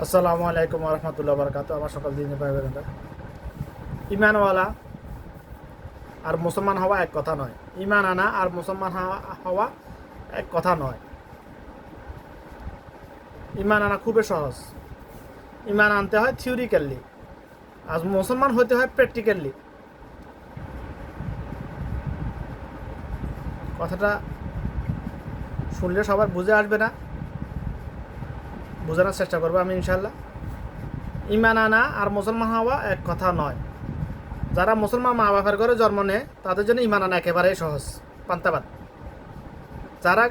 আসসালামু আলাইকুম রহমতুল্লাহ বরকাত আমার সকল দিন ভাই ইমানওয়ালা আর মুসলমান হওয়া এক কথা নয়। ইমান আনা আর মুসলমান হওয়া- হওয়া এক কথা নয়। ইমান আনা খুবই সহজ। ইমান আনতে হয় থিওরিক্যালি আর মুসলমান হতে হয় প্র্যাকটিক্যালি কথাটা শুনলে সবার বুঝে আসবে না। বোঝানোর চেষ্টা করব আমি ইনশাল্লাহ ইমান আনা আর মুসলমান হওয়া এক কথা নয়। যারা মুসলমান মা বাবার ঘরে জন্ম নেয়, তাদের জন্য ইমান আনা একেবারেই সহজ, পান্তাবাদ। যারা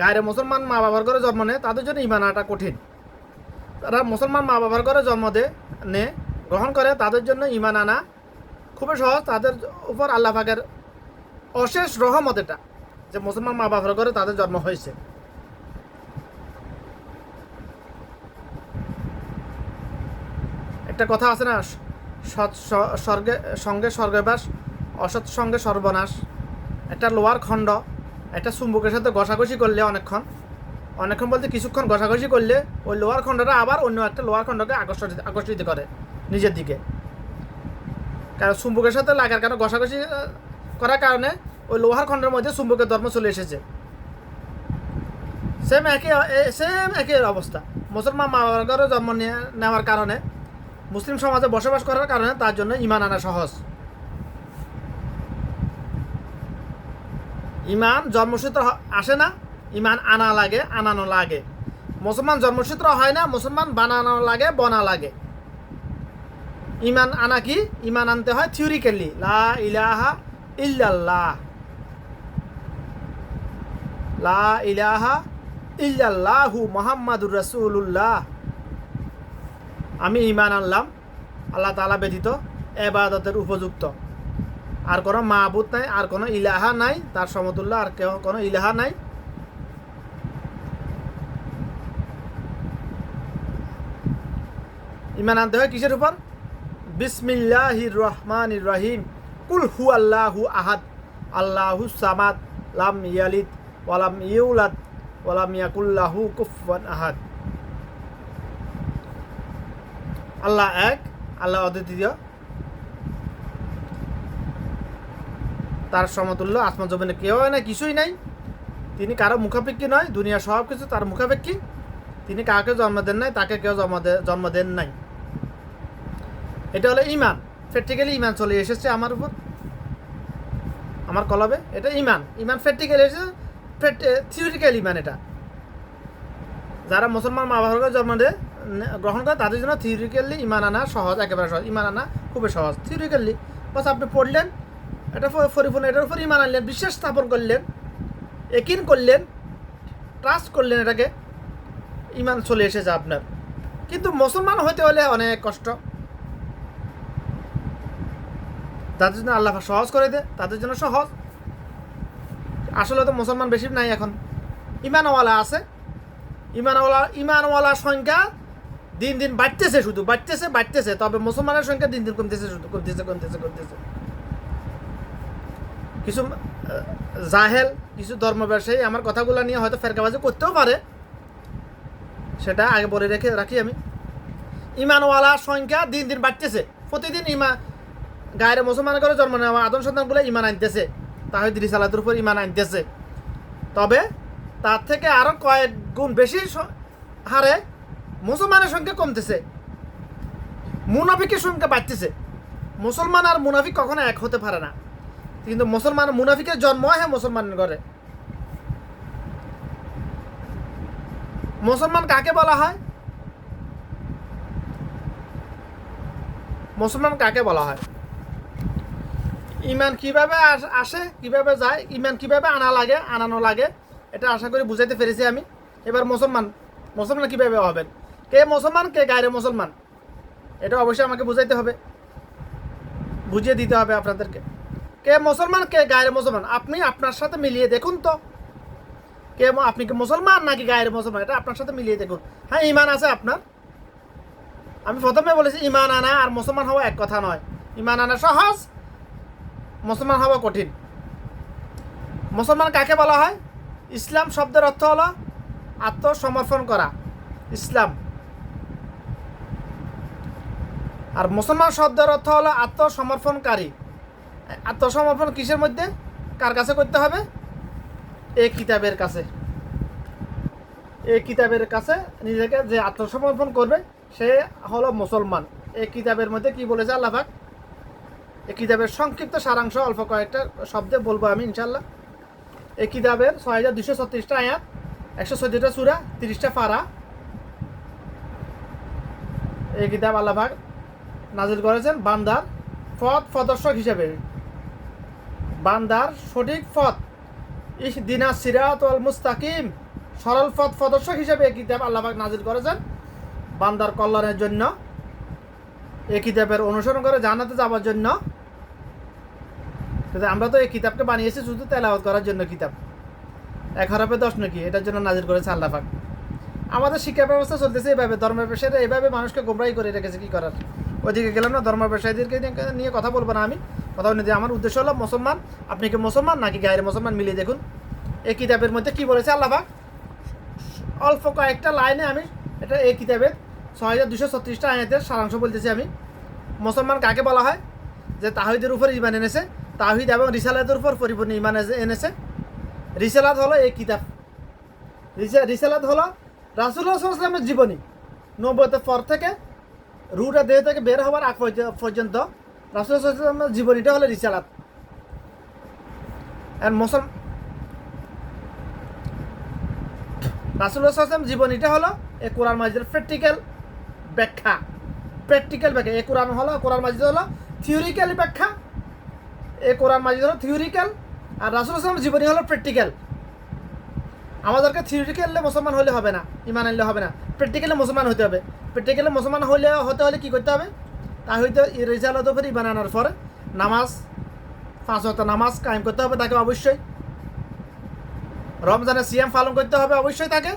গায়ের মুসলমান মা বাবার ঘরে জন্ম নেয়, তাদের জন্য ইমান আনাটা কঠিন। যারা মুসলমান মা বাবার ঘরে জন্ম দে, নে, গ্রহণ করে, তাদের জন্য ইমান আনা খুবই সহজ। তাদের উপর আল্লাহ পাকের অশেষ রহমত এটা, যে মুসলমান মা বাবার ঘরে তাদের জন্ম হয়েছে। একটা কথা আছে না, সৎ স্বর্গে, সঙ্গে স্বর্গবাস অসৎ সঙ্গে সর্বনাশ। একটা লোহার খণ্ড একটা চুম্বকের সাথে ঘষাঘষি করলে অনেকক্ষণ। অনেকক্ষণ বলতে কিছুক্ষণ ঘষাঘষি করলে ওই লোহার খণ্ডটা আবার অন্য একটা লোহার খণ্ডকে আকর্ষিত আকর্ষিত করে নিজের দিকে। কারণ চুম্বকের সাথে লাগার কারণে ঘষাঘষি করার কারণে ওই লোহার খণ্ডের মধ্যে চুম্বকের ধর্ম চলে এসেছে। সেম একই সেম একই অবস্থা। মুসলমান মা বাবার জন্ম নেওয়ার কারণে মুসলিম সমাজে বসবাস করার কারণে তার জন্য ইমান আনা সহজ। ইমান জন্মসূত্র আসে না ইমান আনা লাগে, আনানো লাগে। মুসলমান জন্মসূত্র হয় না, মুসলমান বানানো লাগে, বনা লাগে। ইমান আনা কি? ইমান আনতে হয় থিওরিক্যালি, লা ইলাহা ইল্লাল্লাহ। লা ইলাহা ইল্লাল্লাহু মোহাম্মদুর রাসূলুল্লাহ। আমি ইমান আনলাম, আল্লাহ তালা ব্যতীত এবাদতের উপযুক্ত। আর কোনো মাহবুদ নাই, আর কোনো ইলাহা নাই, তার সমতুল্য আর কেউ কোনো ইলাহা নাই। ইমান আনতে হয় কিসের উপর? বিসমিল্লাহির রহমান রহিম। কুল হু আল্লাহু আহাদ, আল্লাহু সামাদ, লাম ইয়ালিদ ওয়ালাম ইউলাদ ওয়ালাম ইয়াকুল্লাহু কুফওয়ান আহাদ। আল্লাহ এক, আল্লাহ অদ্বিতীয় তার সমতুল্য আসমা জমিনে কেউ হয় না কিছুই নাই। তিনি কারও মুখাপেক্ষী নয়, দুনিয়া সব কিছু তার মুখাপেক্ষী। তিনি কাকে জন্ম দেন নাই, তাকে কেউ জন্ম জন্ম দেন নাই। এটা হলো ইমান। প্র্যাকটিক্যালি ইমান চলে এসেছে আমার উপর। আমার কলবে, এটা ইমান। ইমান প্র্যাকটিক্যালি এসেছে থিওরিক্যাল ইমান এটা। যারা মুসলমান মা বাবার জন্ম দেয় গ্রহণ করে তাদের জন্য থিওরিক্যালি ইমান আনা সহজ, একেবারে সহজ। ইমান আনা খুবই সহজ থিওরিক্যালি বাস আপনি পড়লেন, এটা পরিপূর্ণ, এটার উপর ইমান আনলেন, বিশ্বাস স্থাপন করলেন, একিন করলেন ট্রাস্ট করলেন এটাকে, ইমান চলে এসেছে আপনার। কিন্তু মুসলমান হতে হলে অনেক কষ্ট। তাদের জন্য আল্লাহ সহজ করে দে তাদের জন্য সহজ। আসলে তো মুসলমান বেশি নাই এখন। ইমানওয়ালা আছে। ইমানওয়ালা ইমানওয়ালার সংখ্যা দিন দিন বাড়তেছে শুধু, বাড়তেছে বাড়তেছে। তবে মুসলমানের সংখ্যা দিন দিন কমতেছে শুধু, কমতেছে কমতেছে কমতেছে। কিছু জাহেল, কিছু ধর্ম ব্যবসায়ী আমার কথাগুলো নিয়ে হয়তো ফেরকাবাজি করতেও পারে। সেটা আগে বলে রেখে রাখি আমি। ইমানওয়ালার সংখ্যা দিন দিন বাড়তেছে। প্রতিদিন ইমা, গায়ের মুসলমান করে জন্ম নেওয়া আদম সন্তানগুলো ইমান আনতেছে। তাহিদ রিসালাতের উপর ইমান আনতেছে। তবে তার থেকে আরও কয়েক গুণ বেশি হারে মুসলমানের সংখ্যা কমতেছে। মুনাফিকের সংখ্যা বাড়তেছে। মুসলমান আর মুনাফিক কখনো এক হতে পারে না। কিন্তু মুসলমান মুনাফিকের জন্ম হয় মুসলমানের ঘরে। মুসলমান কাকে বলা হয়? মুসলমান কাকে বলা হয়? ইমান কীভাবে আস- কীভাবে যায়, ইমান কীভাবে আনা লাগে, আনানো লাগে, এটা আশা করি বুঝাইতে পেরেছি আমি। এবার মুসলমান মুসলমান কীভাবে হবেন? কে মুসলমান, কে গায়ের মুসলমান? এটা অবশ্যই আমাকে বুঝাইতে হবে। বুঝিয়ে দিতে হবে আপনাদেরকে। কে মুসলমান, কে গায়ের মুসলমান? আপনি আপনার সাথে মিলিয়ে দেখুন তো। কে আপনি কি মুসলমান নাকি গায়ের মুসলমান? এটা আপনার সাথে মিলিয়ে দেখুন। হ্যাঁ ইমান আছে আপনার। আমি প্রথমে বলেছি ইমান আনা আর মুসলমান হওয়া এক কথা নয়। ইমান আনা সহজ, মুসলমান হওয়া কঠিন। মুসলমান কাকে বলা হয়? ইসলাম শব্দের অর্থ হলো আত্মসমর্পণ করা। ইসলাম। আর মুসলমান শব্দের অর্থ হলো আত্মসমর্পণকারী। আত্মসমর্পণ কিসের মধ্যে? কার কাছে করতে হবে? এ কিতাবের কাছে। এ কিতাবের কাছে নিজেকে যে আত্মসমর্পণ করবে, সে হলো মুসলমান। এই কিতাবের মধ্যে কি বলেছে আল্লাহাক এ কিতাবের সংক্ষিপ্ত সারাংশ অল্প কয়েকটা শব্দে বলব আমি ইনশাল্লাহ এই কিতাবের ছয় হাজার দুশো ছত্রিশটা আয়াত, একশো চোদ্দটা চূড়া তিরিশটা ফাড়া এই কিতাব আল্লাহাক নাজিল করেছেন বান্দার পথ প্রদর্শক হিসেবে। বান্দার সঠিক পথ। ইস দিনা সিরাত ওয়াল মুস্তাকিম। সরল পথ প্রদর্শক হিসেবে এই কিতাব আল্লাহাক নাজিল করেছেন। বান্দার কল্যাণের জন্য। এই কিতাবের অনুসরণ করে জানাতে যাওয়ার জন্য। আমরা তো এই কিতাবকে বানিয়েছি শুধু তেলাওয়াত করার জন্য কিতাব। এক হরফে দশ নাকি? এটার জন্য নাজির করেছে আল্লাহাক আমাদের শিক্ষা ব্যবস্থা চলতেছে এইভাবে ধর্মের পেশায় এইভাবে মানুষকে গোমরাই করে রেখেছে কি করার? ওইদিকে গেলাম না ধর্মের পেশাইদেরকে নিয়ে কথা বলব না আমি। কথা যে আমার উদ্দেশ্য হলো মুসলমান, আপনি কি মুসলমান নাকি গায়ের মুসলমান? মিলিয়ে দেখুন। এই কিতাবের মধ্যে কি বলেছে আল্লাহাক অল্প কয়েকটা লাইনে আমি, এটা এই কিতাবের ছয় হাজার দুশো ছত্রিশটা আয়াতের সারাংশ বলতেছি আমি। মুসলমান কাকে বলা হয়? যে তাহিদের উপর ইমান এনেছে, তাহিদ এবং রিসালাতের উপর পরিপূর্ণ ইমান এনেছে। রিসালাত হলো এই কিতাব। রিসা- রিসালাত হলো রাসুল্লাহ সাল্লামের জীবনী। নব্বতের পর থেকে রুটা দেহ থেকে বের হওয়ার আগ পর্য- পর্যন্ত রাসুল্লাহ সাল্লামের জীবনীটা হলো রিসালাত। আর মুসলমান রাসুল্লাহ সাল্লাম জীবনীটা হলো এই কোরআন মাজিদের প্র্যাকটিক্যাল ব্যাখ্যা। প্র্যাকটিক্যাল ব্যাখ্যা। এই কোরআন হলো, কোরআন মাজিদ হলো থিওরিক্যাল ব্যাখ্যা। এই কোরআন মাজিদ হলো থিওরিক্যাল আর রাসুল আসলামের জীবনী হলো প্র্যাকটিক্যাল আমাদেরকে থিওরিক্যালে মুসলমান হলে হবে না, ইমান আনলে হবে না। প্র্যাকটিক্যালে মুসলমান হতে হবে। প্র্যাকটিক্যালি মুসলমান হলে হতে হলে কী করতে হবে? তা হইতে রেজালত উপর ইমান আনার পরে নামাজ, পাঁচ ওয়াক্ত নামাজ কায়েম করতে হবে তাকে অবশ্যই। রমজানের সিয়াম পালন করতে হবে অবশ্যই তাকে।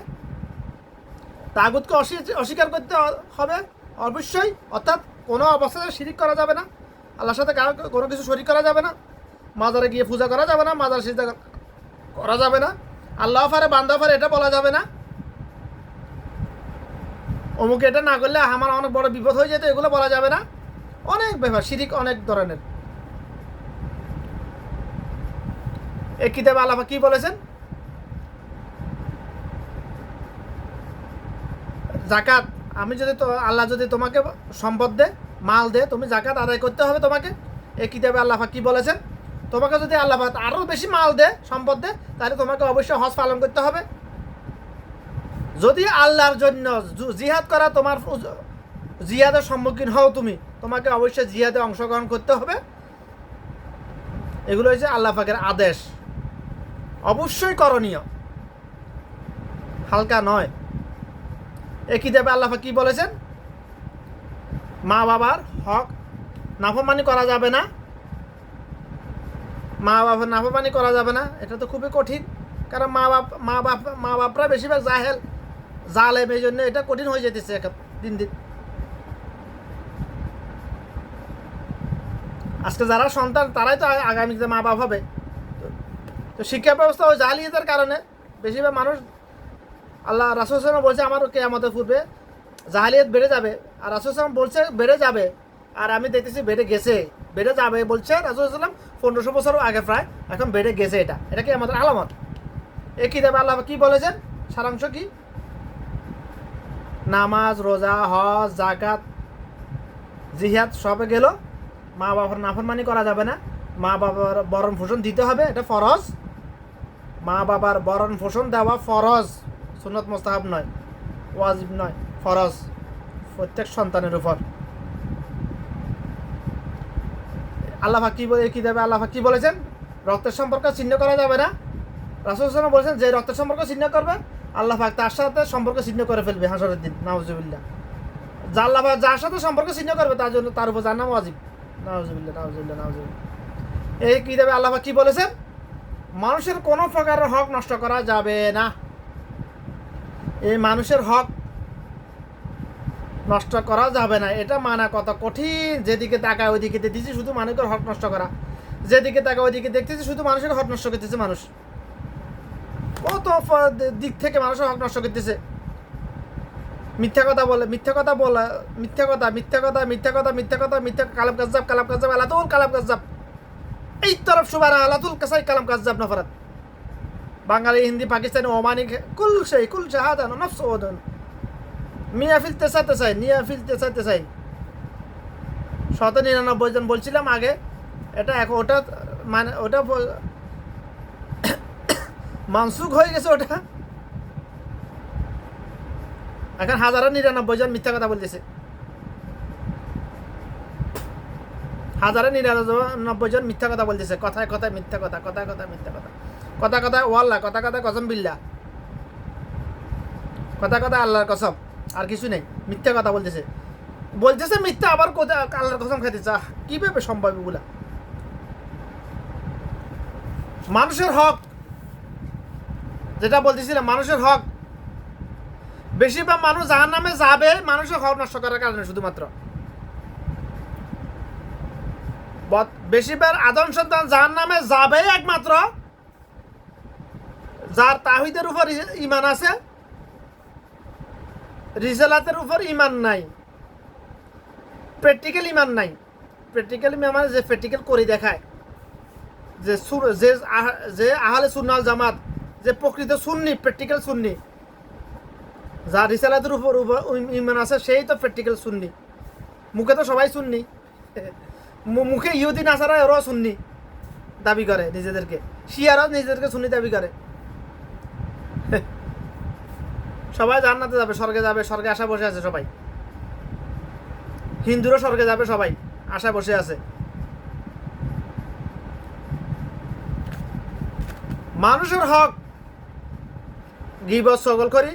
অস্বী- অস্বীকার করতে হবে অবশ্যই, অর্থাৎ কোনো অবস্থায় শিরিক করা যাবে না। আল্লাহর সাথে কোনো কিছু শরিক করা যাবে না। মাজারে গিয়ে পূজা করা যাবে না, মাজার সিজা করা যাবে না। আল্লাহ ফারে বান্দা ফারে এটা বলা যাবে না। অমুক এটা না করলে আমার অনেক বড় বিপদ হয়ে যেত, এগুলো বলা যাবে না। অনেক ব্যাপার, শিরিক অনেক ধরনের। এই কিতাবে আল্লাহ কি বলেছেন? জাকাত, আমি যদি আল্লাহ যদি তোমাকে সম্পদ দে মাল দে তুমি জাকাত আদায় করতে হবে তোমাকে। এই কিতাবে আল্লাহ কি বলেছেন? তোমাকে যদি আল্লাহ আরও বেশি মাল দে সম্পদ দে তাহলে তোমাকে অবশ্যই হজ পালন করতে হবে। যদি আল্লাহর জন্য জিহাদ করা তোমার জিহাদের সম্মুখীন হও তুমি, তোমাকে অবশ্যই জিহাদে অংশগ্রহণ করতে হবে। এগুলো হচ্ছে আল্লাহ পাকের আদেশ। অবশ্যই করণীয়। হালকা নয়। এ কিতাবে আল্লাহ কি বলেছেন? মা বাবার হক নাফরমানি করা যাবে না। মা বাবার নাফরমানি করা যাবে না। এটা তো খুবই কঠিন। কারণ মা বাপ মা বাপ মা বাপরা বেশিরভাগ জাহেল। জালেম এই জন্য এটা কঠিন হয়ে যেতেছে দিন দিন। আজকে যারা সন্তান, তারাই তো আ- আগামীতে মা বাপ হবে। তো- শিক্ষা ব্যবস্থা ওই জালিয়াতের কারণে বেশিরভাগ মানুষ আল্লাহ রাসুল বলছে, আমার আমাদের পূর্বে জাহালিয়াত বেড়ে যাবে। আর রাসুল বলছে, বেড়ে যাবে। আর আমি দেখতেছি, বেড়ে গেছে। বেড়ে যাবে বলছে রাসুল সাল্লাম পনেরোশো বছর আগে প্রায়। এখন বেড়ে গেছে এটা। এটা কি আমাদের আলামত। এ কি দেবে আল্লাহ কি বলেছেন? সারাংশ কি? নামাজ, রোজা, হজ জাকাত জিহাদ সবে গেল। মা বাবার নাফরমানি করা যাবে না। মা বাবার বরণ পোষণ দিতে হবে, এটা ফরজ। মা বাবার বরণ পোষণ দেওয়া ফরজ। সুন্নত মোস্তাহাব নয়, ওয়াজিব নয়, ফরজ। প্রত্যেক সন্তানের উপর। আল্লাহ কি বলে কি দেবে? আল্লাহ কি বলেছেন? রক্তের সম্পর্ক চিহ্ন করা যাবে না। রাসুল বলেছেন, যে রক্তের সম্পর্ক চিহ্ন করবে, আল্লাহ পাক তার সাথে সম্পর্ক চিহ্ন করে ফেলবে। হাসরের দিন নাউজুবিল্লাহ যা আল্লাহ পাক যার সাথে সম্পর্ক চিহ্ন করবে, তার জন্য তার উপর যার নাম ওয়াজিব। নাউজুবিল্লাহ নাউজুবিল্লাহ নাউজুবিল্লাহ এই কি দেবে আল্লাহ পাক কি বলেছেন? মানুষের কোনো প্রকারের হক নষ্ট করা যাবে না। এই মানুষের হক নষ্ট করা যাবে না। এটা মানা কত কঠিন। যেদিকে তাকায় ওইদিকে দেখতেছি শুধু মানুষের হক নষ্ট করা। যেদিকে তাকায় ওইদিকে দেখতেছি শুধু মানুষের হক নষ্ট করতেছে মানুষ। কত দিক থেকে মানুষের হক নষ্ট করতেছে। মিথ্যা কথা বলে, মিথ্যা কথা বলে, মিথ্যা কথা মিথ্যা কথা মিথ্যা কথা মিথ্যা কথা, মিথ্যা কালাম কাজাব কালাম কাজাব আলাতুল কালাম কাজাব এই তরফ সুবানা আলাতুল কাসাই, কালাম কাজাব নফরাত। বাঙালি, হিন্দি, পাকিস্তানি, ওমানি, কুল সেই কুল শাহাদান, নফস ওদন মিয়া ফিল চাইতে চাই, নিয়া ফিলতে চাইতে চাই। শত নিরানব্বই জন বলছিলাম আগে, এটা এখন ওটা মানে ওটা মানসুক হয়ে গেছে ওটা। এখন হাজারো নিরানব্বই জন মিথ্যা কথা বলতেছে হাজারে নিরানব্বই জন মিথ্যা কথা বলতেছে কথায় কথায় মিথ্যা কথা কথায় কথায় মিথ্যা কথা। কথা কথা ওয়াল্লাহ কথা কথা কসম বিল্লা। কথা কথা আল্লাহর কসম আর কিছু নেই মিথ্যা কথা বলতেছে বলতেছে মিথ্যা আবার কোথা আল্লাহর কসম খাইতেছে? আহ, কীভাবে সম্ভব এগুলা মানুষের হক যেটা বলতেছিলাম মানুষের হক। বেশিরভাগ মানুষ যার নামে যাবে, মানুষের হক নষ্ট করার কারণে শুধুমাত্র। বেশিরভাগ আদম সন্তান যার নামে যাবে একমাত্র। যার তাহিদের উপর ইমান আছে, রিজালাতের উপর ইমান নাই প্র্যাকটিক্যাল ইমান নাই। প্র্যাকটিক্যাল মানে যে প্র্যাকটিক্যাল করে দেখায়। যে যে আহ- যে আহলে সুন্নাল জামাত যে প্রকৃত সুন্নি প্র্যাকটিক্যাল সুন্নি। যার রিসালাতের উপর ইমান আছে, সেই তো প্র্যাকটিক্যাল সুন্নি। মুখে তো সবাই সুন্নি। মু- মুখে ইহুদি, নাসারা ওরাও সুন্নি দাবি করে নিজেদেরকে। শিয়ারাও নিজেদেরকে সুন্নি দাবি করে। সবাই জান্নাতে যাবে, স্বর্গে যাবে, স্বর্গে আশা বসে আছে সবাই। হিন্দুরও স্বর্গে যাবে সবাই, আশা বসে আছে। মানুষের হক গিবত সকল করি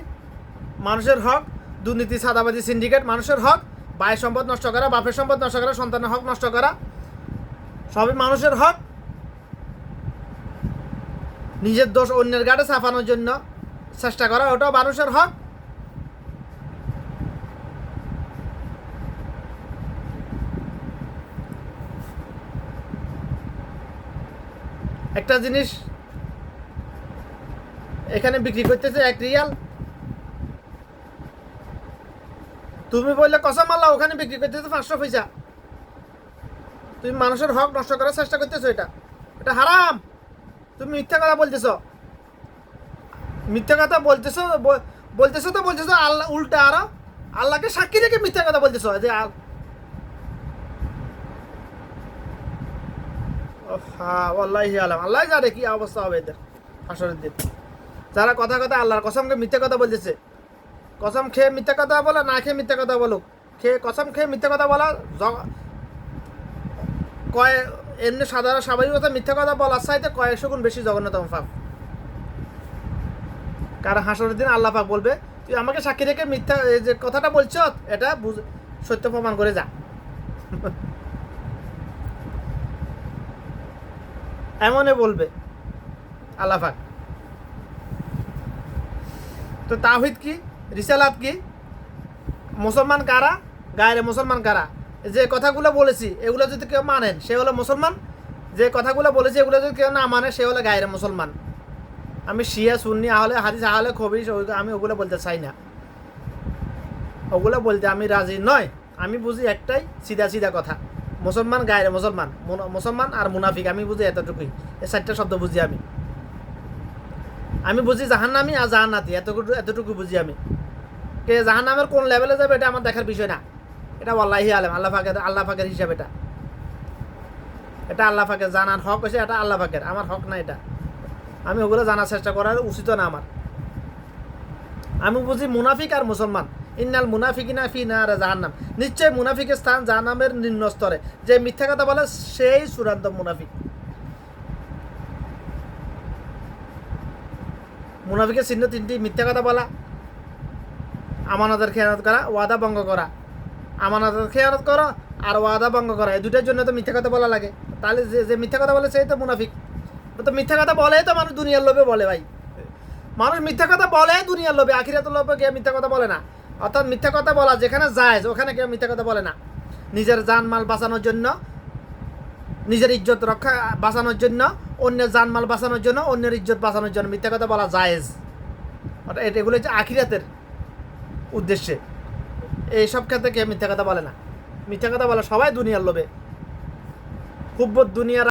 মানুষের হক, দুর্নীতি সাদাবাদী সিন্ডিকেট মানুষের হক, বায়ের সম্পদ নষ্ট করা, বাপের সম্পদ নষ্ট করা, সন্তানের হক নষ্ট করা, সবই মানুষের হক। নিজের দোষ অন্যের গাড়ে চাপানোর জন্য চেষ্টা করা, ওটাও মানুষের হক। একটা জিনিস এখানে বিক্রি করতেছে এক রিয়াল। তুমি বললে কসম আল্লাহ ওখানে বিক্রি করতেছে পাঁচশো পয়সা। তুমি মানুষের হক নষ্ট করার চেষ্টা করতেছো এটা। এটা হারাম। তুমি মিথ্যা কথা বলতেছ। মিথ্যা কথা বলতেছো বলতেছো তো বলতেছো আল্লাহ উল্টা আরও আল্লাহকে সাক্ষী রেখে মিথ্যা কথা বলতেছো যে ওহ, হ্যাঁ আল্লাহি আলাম। আল্লাহ জানে কি অবস্থা হবে এদের আসরের দিন। যারা কথা কথা আল্লাহর কসমকে মিথ্যা কথা বলতেছে। কসম খেয়ে মিথ্যা কথা বলা, না খেয়ে মিথ্যা কথা বলুক। খেয়ে কসম খেয়ে মিথ্যা কথা বলা কয়, এমনি সাধারণ স্বাভাবিকতা মিথ্যা কথা বলার চাইতে কয়েকশো গুণ বেশি জঘন্যতম পাপ। কারণ হাসরের দিন আল্লাহ পাক বলবে, তুই আমাকে সাক্ষী রেখে মিথ্যা, এই যে কথাটা বলছ, এটা সত্য প্রমাণ করে যা। এমনই বলবে আল্লাহ পাক। তো তাহিদ কি? রিসালাত কি? মুসলমান কারা? গায়ের মুসলমান কারা? যে কথাগুলো বলেছি, এগুলো যদি কেউ মানেন, সে হলো মুসলমান। যে কথাগুলো বলেছি, এগুলো যদি কেউ না মানে সে হলো গায়ের মুসলমান। আমি শিয়া, সুন্নি, আহলে হাদিস, আহলে খবিস আমি ওগুলো বলতে চাই না। ওগুলো বলতে আমি রাজি নয়। আমি বুঝি একটাই, সিধা সিধা কথা। মুসলমান, গায়ের মুসলমান। মুন- মুসলমান আর মুনাফিক, আমি বুঝি এতটুকুই। এই চারটা শব্দ বুঝি আমি। আমি বুঝি জাহান্নামি আর জাহান্নাতি? এতটুকু এতটুকু বুঝি আমি। কে জাহান্নামের কোন লেভেলে যাবে এটা আমার দেখার বিষয় না। এটা আল্লাহি আলম, আল্লাহ ফাঁকের আল্লাহ ফাঁকের হিসাব এটা। এটা আল্লাহ ফাঁকের জানার হক হয়েছে এটা আল্লাহ ফাঁকের আমার হক না এটা। আমি ওগুলো জানার চেষ্টা করার উচিত না আমার। আমি বুঝি মুনাফিক আর মুসলমান। ইন্নাল মুনাফিকিনা ফি নার জাহান্নাম। নিশ্চয় মুনাফিকের স্থান জাহান্নামের নিম্ন স্তরে যে মিথ্যা কথা বলে, সেই চূড়ান্ত মুনাফিক। মুনাফিকের চিহ্ন তিনটি, মিথ্যা কথা বলা, আমানতের খেয়ানত করা, ওয়াদা ভঙ্গ করা। আমানতের খেয়ানত করো আর ওয়াদা ভঙ্গ করা, এই দুটার জন্য তো মিথ্যা কথা বলা লাগে। তাহলে যে যে মিথ্যা কথা বলে সেই তো মুনাফিক। তো মিথ্যা কথা বলে তো মানুষ দুনিয়ার লোভে বলে ভাই। মানুষ মিথ্যা কথা বলে দুনিয়ার লোভে আখিরাতের লোভে কেউ মিথ্যা কথা বলে না। অর্থাৎ মিথ্যা কথা বলা যেখানে যায়, ওখানে কেউ মিথ্যা কথা বলে না। নিজের জানমাল বাঁচানোর জন্য নিজের ইজ্জত রক্ষা বাঁচানোর জন্য, অন্যের জানমাল বাঁচানোর জন্য, অন্যের ইজ্জত বাঁচানোর জন্য মিথ্যা কথা বলা জায়েজ। অর্থাৎ এটা- এগুলো হচ্ছে আখিরাতের উদ্দেশ্যে। এইসব ক্ষেত্রে কেউ মিথ্যা কথা বলে না। মিথ্যা কথা বলে সবাই দুনিয়ার লোভে। খুব দুনিয়ার